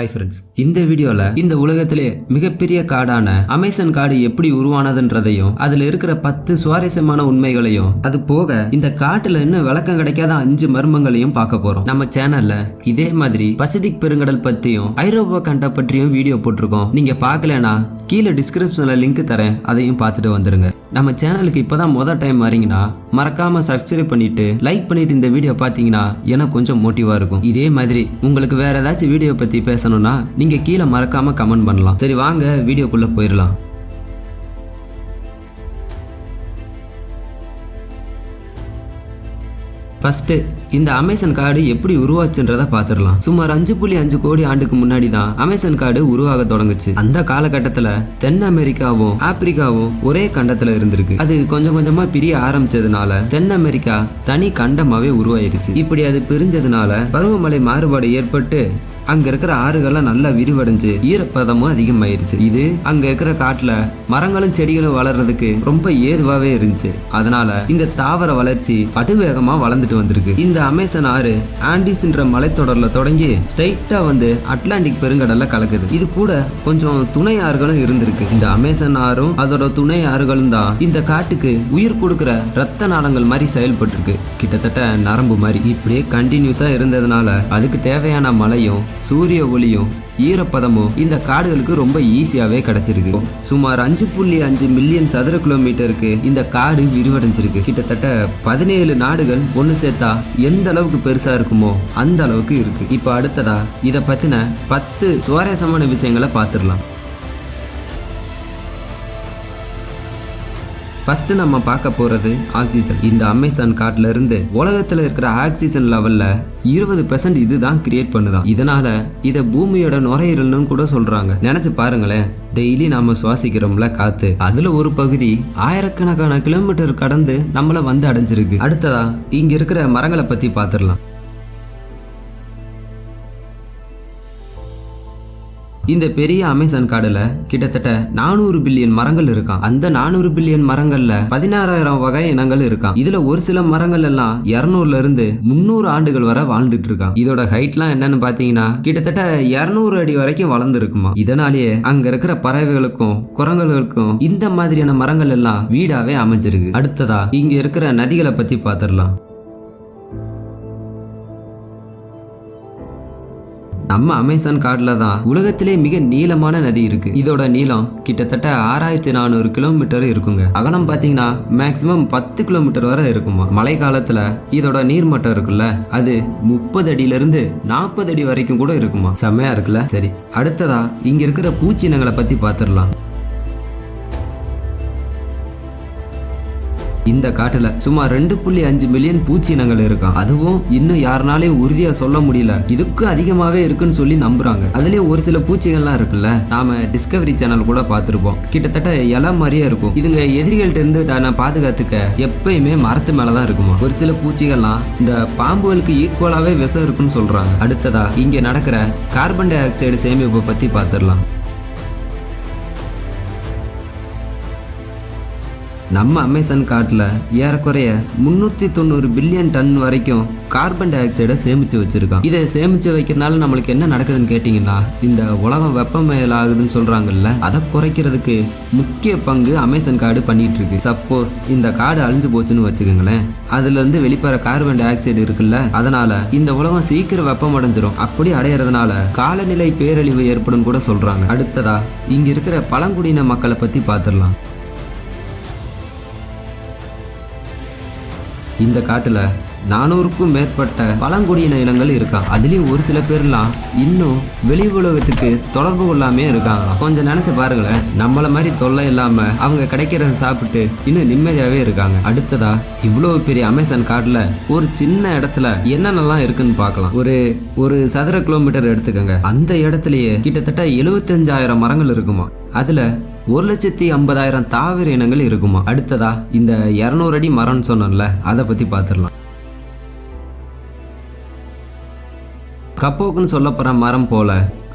Hi friends இந்த வீடியோல இந்த உலகத்திலே மிகப்பெரிய காடான அமேசன் காடு எப்படி உருவானதுன்றதையும் அதுல இருக்கிற பத்து சுவாரஸ்யமான உண்மைகளையும் அது போக இந்த காட்டுல இன்னும் விளக்கம் கிடைக்காத அஞ்சு மர்மங்களையும் பார்க்க போறோம். நம்ம சேனல்ல இதே மாதிரி பசிபிக் பெருங்கடல் பத்தியும் ஐரோப்பா கண்ட பற்றியும் வீடியோ போட்டிருக்கோம். நீங்க பார்க்கலனா கீழே டிஸ்கிரிப்ஷன்ல லிங்க் தரேன். அதையும் பார்த்துட்டு வந்துருங்க. நம்ம சேனலுக்கு இப்பதான் மொதல் டைம் வரீங்கன்னா மறக்காம சப்ஸ்கிரைப் பண்ணிட்டு லைக் பண்ணிட்டு இந்த வீடியோ பார்த்தீங்கன்னா எனக்கு கொஞ்சம் மோட்டிவா இருக்கும். இதே மாதிரி உங்களுக்கு வேற ஏதாச்சும் வீடியோ பத்தி பேசணும்னா நீங்க கீழே மறக்காம கமெண்ட் பண்ணலாம். சரி வாங்க வீடியோக்குள்ள போயிடலாம். ஃபர்ஸ்ட் இந்த அமேசான் காடு எப்படி உருவாச்சுன்றத பாத்துடலாம் சுமார் அஞ்சு புள்ளி அஞ்சு கோடி ஆண்டுக்கு முன்னாடி தான் அமேசான் காடு உருவாக தொடங்குச்சு. அந்த காலகட்டத்துல தென் அமெரிக்காவும் ஆப்பிரிக்காவும் ஒரே கண்டத்துல இருந்திருக்கு. அது கொஞ்சம் கொஞ்சமா பிரிய ஆரம்பிச்சதுனால தென் அமெரிக்கா தனி கண்டமாவே உருவாயிருச்சு. இப்படி அது பிரிஞ்சதுனால பருவமழை மாறுபாடு ஏற்பட்டு அங்க இருக்கிற ஆறுகள்லாம் நல்லா விரிவடைஞ்சு ஈரப்பதமும் அதிகமாயிருச்சு. இது அங்க இருக்கிற காட்டுல மரங்களும் செடிகளும் வளர்றதுக்கு ரொம்ப ஏதுவாவே இருந்துச்சு. அதனால இந்த தாவர வளர்ச்சி படுவேகமா வளர்ந்துட்டு வந்திருக்கு. இந்த அமேசன் ஆறு ஆண்டிஸ்ன்ற மலைத்தொடர்ல தொடங்கி ஸ்ட்ரைட்டா வந்து அட்லாண்டிக் பெருங்கடல்ல கலக்குது. இது கூட கொஞ்சம் துணை ஆறுகளும் இருந்திருக்கு. இந்த அமேசன் ஆறும் அதோட துணை ஆறுகளும் தான் இந்த காட்டுக்கு உயிர் கொடுக்கிற ரத்த நாளங்கள் மாதிரி செயல்பட்டிருக்கு. கிட்டத்தட்ட நரம்பு மாதிரி. இப்படியே கண்டினியூஸா இருந்ததுனால அதுக்கு தேவையான மழையும் சூரிய ஒளியும் ஈரப்பதமும் இந்த காடுகளுக்கு ரொம்ப ஈஸியாவே கிடைச்சிருக்கு. சுமார் அஞ்சு புள்ளி அஞ்சு மில்லியன் சதுர கிலோமீட்டருக்கு இந்த காடு விரிவடைஞ்சிருக்கு. கிட்டத்தட்ட பதினேழு நாடுகள் ஒன்று சேர்த்தா எந்த அளவுக்கு பெருசா இருக்குமோ அந்த அளவுக்கு இருக்கு. இப்போ அடுத்ததா இதை பத்தின பத்து சுவாரஸ்யமான விஷயங்களை பார்த்துடலாம் ஃபர்ஸ்ட் நம்ம பார்க்க போறது ஆக்சிஜன் இந்த அமேசான் காட்டுல இருந்து உலகத்துல இருக்கிற ஆக்சிஜன் லெவல்ல இருபது பெர்சன்ட் இதுதான் கிரியேட் பண்ணுதான். இதனால இத பூமியோட நுரையீரல்னு கூட சொல்றாங்க. நினைச்சு பாருங்களேன் டெய்லி நாம சுவாசிக்கிறோம்ல காத்து. அதுல ஒரு பகுதி ஆயிரக்கணக்கான கிலோமீட்டர் கடந்து நம்மள வந்து அடைஞ்சிருக்கு. அடுத்ததா இங்க இருக்கிற மரங்களை பத்தி பாத்திரலாம் இந்த பெரிய அமேசான் காடுல கிட்டத்தட்ட நானூறு பில்லியன் மரங்கள் இருக்கான் அந்த நானூறு பில்லியன் மரங்கள்ல பதினாறாயிரம் வகை இனங்கள் இருக்கான் இதுல ஒரு சில மரங்கள் எல்லாம் இருநூறுல இருந்து முன்னூறு ஆண்டுகள் வரை வாழ்ந்துட்டு இருக்கான் இதோட ஹைட்லாம் என்னன்னு பாத்தீங்கன்னா கிட்டத்தட்ட இருநூறு அடி வரைக்கும் வளர்ந்துருக்குமா இதனாலேயே அங்க இருக்கிற பறவைகளுக்கும் குரங்குகளுக்கும் இந்த மாதிரியான மரங்கள் எல்லாம் வீடாவே அமைஞ்சிருக்கு. அடுத்ததா இங்க இருக்கிற நதிகளை பத்தி பாத்திரலாம் நம்ம அமேசான் காடுல தான் உலகத்திலே மிக நீளமான நதி இருக்கு. இதோட நீளம் கிட்டத்தட்ட ஆறாயிரத்தி நானூறு கிலோமீட்டர் இருக்குங்க. அகலம் பாத்தீங்கன்னா மேக்சிமம் பத்து கிலோமீட்டர் வரை இருக்குமா. மழை காலத்துல இதோட நீர்மட்டம் இருக்குல்ல அது முப்பது அடியில இருந்து நாற்பது அடி வரைக்கும் கூட இருக்குமா. செம்மையா இருக்குல்ல? சரி அடுத்ததா இங்க இருக்கிற பூச்சினங்களை பத்தி பார்த்துடலாம் இந்த காட்டுல சுமார் ரெண்டு புள்ளி அஞ்சு மில்லியன் பூச்சி இனங்கள் இருக்கான். அதுவும் இன்னும் யாருனாலே உறுதியா சொல்ல முடியல. இதுக்கும் அதிகமாவே இருக்குன்னு சொல்லி நம்புறாங்க. அதுலயே ஒரு சில பூச்சிகள்லாம் இருக்குல்ல நாம டிஸ்கவரி சேனல் கூட பார்த்துருப்போம். கிட்டத்தட்ட இலை மாதிரியே இருக்கும். இதுங்க எதிரிகள்ட்ட இருந்து நான் பாதுகாத்துக்க எப்பயுமே மரத்து மேலதான் இருக்குமா? ஒரு சில பூச்சிகள்லாம் இந்த பாம்புகளுக்கு ஈக்குவலாவே விஷம் இருக்குன்னு சொல்றாங்க. அடுத்ததா இங்க நடக்கிற கார்பன் டை ஆக்சைடு சேமிப்பை பத்தி பார்த்துடலாம். நம்ம அமேசான் காட்டில் ஏறக்குறைய முந்நூற்றி தொண்ணூறு பில்லியன் டன் வரைக்கும் கார்பன் டை ஆக்சைடை சேமித்து வச்சுருக்கான். இதை சேமித்து வைக்கிறனால நம்மளுக்கு என்ன நடக்குதுன்னு கேட்டிங்கன்னா இந்த உலகம் வெப்பமயல் ஆகுதுன்னு சொல்கிறாங்கல்ல அதை குறைக்கிறதுக்கு முக்கிய பங்கு அமேசான் காடு பண்ணிட்டு இருக்கு சப்போஸ் இந்த காடு அழிஞ்சு போச்சுன்னு வச்சுக்கோங்களேன். அதுலேருந்து வெளிப்பற கார்பன் டை ஆக்சைடு இருக்குல்ல அதனால் இந்த உலகம் சீக்கிரம் வெப்பம் அடைஞ்சிரும் அப்படி அடையிறதுனால காலநிலை பேரழிவு ஏற்படும் கூட சொல்கிறாங்க அடுத்ததா இங்கே இருக்கிற பழங்குடியின மக்களை பற்றி பார்த்துடலாம் இந்த காட்டில் நானூறுக்கும் மேற்பட்ட பழங்குடியின இனங்கள் இருக்கா? அதுலயும் ஒரு சில பேர்லாம் இன்னும் வெளி உலகத்துக்கு தொடர்பு கொள்ளாமே இருக்காங்க. கொஞ்சம் நினைச்சு பாருங்களேன். நம்மள மாதிரி தொல்லை இல்லாம அவங்க கிடைக்கிறத சாப்பிட்டு இன்னும் நிம்மதியாவே இருக்காங்க. அடுத்ததா இவ்வளவு பெரிய அமேசான் காட்டுல ஒரு சின்ன இடத்துல என்னென்னலாம் இருக்குன்னு பார்க்கலாம். ஒரு ஒரு சதுர கிலோமீட்டர் எடுத்துக்கோங்க. அந்த இடத்துலயே கிட்டத்தட்ட எழுபத்தஞ்சாயிரம் மரங்கள் இருக்குமா? அதுல ஒரு லட்சத்தி ஐம்பதாயிரம் தாவர இனங்கள் இருக்குமா? அடுத்ததா இந்த இரநூறு அடி மரம்னு சொன்னோம்ல அதை பத்தி பார்த்துடலாம். கப்போக்குன்னு சொல்லப்படுற மரம் போல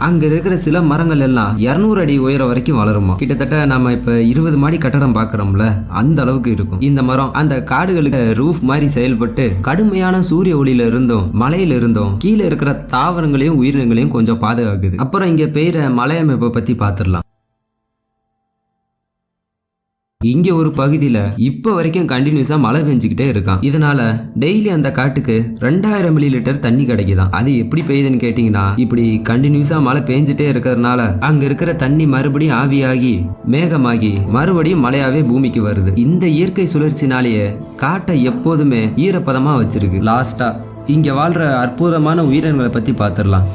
அங்க இருக்கிற சில மரங்கள் எல்லாம் 200 அடி உயரம் வரைக்கும் வளருமா? கிட்டத்தட்ட நம்ம இப்ப இருபது மாடி கட்டடம் பாக்குறோம்ல அந்த அளவுக்கு இருக்கும். இந்த மரம் அந்த காடுகளுக்கு ரூஃப் மாதிரி செயல்பட்டு கடுமையான சூரிய ஒளியில இருந்தும் மலையில இருந்தும் கீழே இருக்கிற தாவரங்களையும் உயிரினங்களையும் கொஞ்சம் பாதுகாக்குது. அப்புறம் இங்க பெய்கிற மலையமைப்பை பத்தி பாத்துடலாம். இங்க ஒரு பகுதியில இப்ப வரைக்கும் கண்டினியூஸா மழை பெஞ்சுக்கிட்டே இருக்கான். இதனால டெய்லி அந்த காட்டுக்கு ரெண்டாயிரம் மில்லி லிட்டர் தண்ணி கிடைக்குதான். அது எப்படி பெய்யுதுன்னு கேட்டீங்கன்னா இப்படி கண்டினியூஸா மழை பெஞ்சிட்டே இருக்கிறதுனால அங்க இருக்கிற தண்ணி மறுபடியும் ஆவியாகி மேகமாகி மறுபடியும் மழையாவே பூமிக்கு வருது. இந்த இயற்கை சுழற்சினாலேயே காட்டை எப்போதுமே ஈரப்பதமா வச்சிருக்கு. லாஸ்டா இங்க வாழ்ற அற்புதமான உயிரினங்களை பத்தி பாத்திரலாம்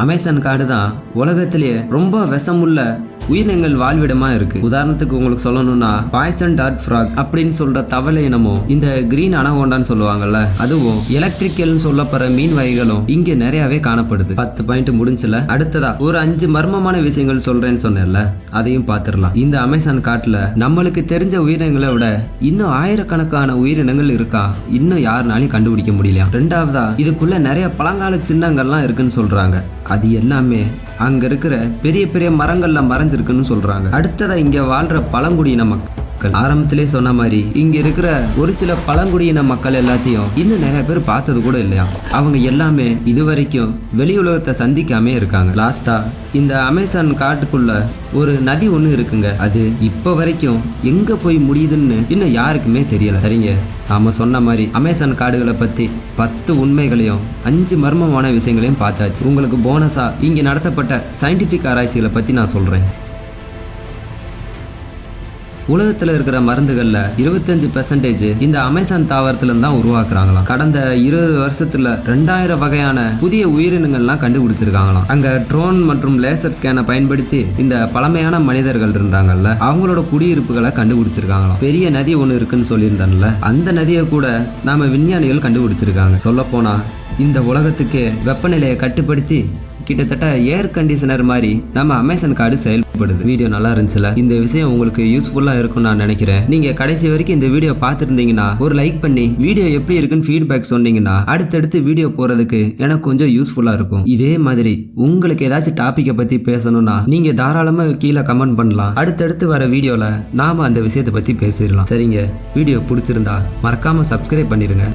அமேசான் காடு தான் உலகத்திலேயே ரொம்ப விஷமுள்ள உயிரினங்கள் வாழ்விடமா இருக்கு. உதாரணத்துக்கு உங்களுக்கு சொல்லணும்னா பாய்சன் டார்ட் ஃப்ராக் அப்படின்னு சொல்ற தவளை இனமோ இந்த கிரீன் அனகோண்டான்னு சொல்லுவாங்கல்ல அதுவும் எலக்ட்ரிக்கல்னு சொல்லப்படுற மீன் வகைகளும் இங்க நிறையவே காணப்படுது. பத்து பாயிண்ட் முடிஞ்சல அடுத்ததா ஒரு அஞ்சு மர்மமான விஷயங்கள் சொல்றேன்னு சொன்னேன்ல அதையும் பார்த்துடலாம். இந்த அமேசான் காட்டுல நம்மளுக்கு தெரிஞ்ச உயிரினங்களை விட இன்னும் ஆயிரக்கணக்கான உயிரினங்கள் இருக்கா? இன்னும் யாருனாலையும் கண்டுபிடிக்க முடியலையா? ரெண்டாவதா இதுக்குள்ள நிறைய பழங்கால சின்னங்கள்லாம் இருக்குன்னு சொல்றாங்க. அது எல்லாமே அங்க இருக்கிற பெரிய பெரிய மரங்கள்ல இருக்குன்னு சொல்றாங்க. அடுத்ததா இங்க வாழ்ற பழங்குடியின மக்கள். ஆரம்பத்திலே சொன்ன மாதிரி இங்க இருக்கிற ஒரு சில பழங்குடியின மக்கள் எல்லாத்தையும் இன்னும் நிறைய பேர் பார்த்தது கூட இல்லையா? அவங்க எல்லாமே இதுவரைக்கும் வெளி உலகத்தை சந்திக்காமே இருக்காங்க. லாஸ்டா இந்த அமேசான் காட்டுக்குள்ள ஒரு நதி ஒன்று இருக்குங்க. அது இப்போ வரைக்கும் எங்க போய் முடியுதுன்னு இன்னும் யாருக்குமே தெரியல. சரிங்க நாம சொன்ன மாதிரி அமேசான் காடுகளை பத்தி பத்து உண்மைகளையும் அஞ்சு மர்மமான விஷயங்களையும் பார்த்தாச்சு. உங்களுக்கு போனஸா இங்க நடத்தப்பட்ட சயின்டிஃபிக் ஆராய்ச்சிகளை பத்தி நான் சொல்றேன். உலகத்துல இருக்கிற மருந்துகள்ல இருபத்தஞ்சு பெர்சன்டேஜ் இந்த அமேசான் தாவரத்துல தான் உருவாக்குறாங்களாம். கடந்த இருபது வருஷத்துல ரெண்டாயிரம் வகையான புதிய உயிரினங்கள்லாம் கண்டுபிடிச்சிருக்காங்களாம். அங்க ட்ரோன் மற்றும் லேசர் ஸ்கேனை பயன்படுத்தி இந்த பழமையான மனிதர்கள் இருந்தாங்கல்ல அவங்களோட குடியிருப்புகளை கண்டுபிடிச்சிருக்காங்களாம். பெரிய நதி ஒன்று இருக்குன்னு சொல்லியிருந்தேன்ல அந்த நதியை கூட நாம விஞ்ஞானிகள் கண்டுபிடிச்சிருக்காங்க. சொல்ல போனா இந்த உலகத்துக்கு வெப்பநிலையை கட்டுப்படுத்தி கிட்டத்தட்ட ஏர் கண்டிஷனர் மாதிரி நம்ம அமேசான் கார்டு செயல்படுது. வீடியோ நல்லா இருந்துச்சுல? இந்த விஷயம் உங்களுக்கு யூஸ்ஃபுல்லா இருக்கும்னு நான் நினைக்கிறேன். நீங்க கடைசி வரைக்கும் இந்த வீடியோ பார்த்துருந்தீங்கன்னா ஒரு லைக் பண்ணி வீடியோ எப்படி இருக்குன்னு ஃபீட்பேக் சொன்னீங்கன்னா அடுத்தடுத்து வீடியோ போறதுக்கு எனக்கு கொஞ்சம் யூஸ்ஃபுல்லா இருக்கும். இதே மாதிரி உங்களுக்கு ஏதாச்சும் டாப்பிக்கை பத்தி பேசணும்னா நீங்க தாராளமா கீழே கமெண்ட் பண்ணலாம். அடுத்தடுத்து வர வீடியோல நாம அந்த விஷயத்தை பத்தி பேசிடலாம். சரிங்க? வீடியோ பிடிச்சிருந்தா மறக்காம சப்ஸ்கிரைப் பண்ணிருங்க.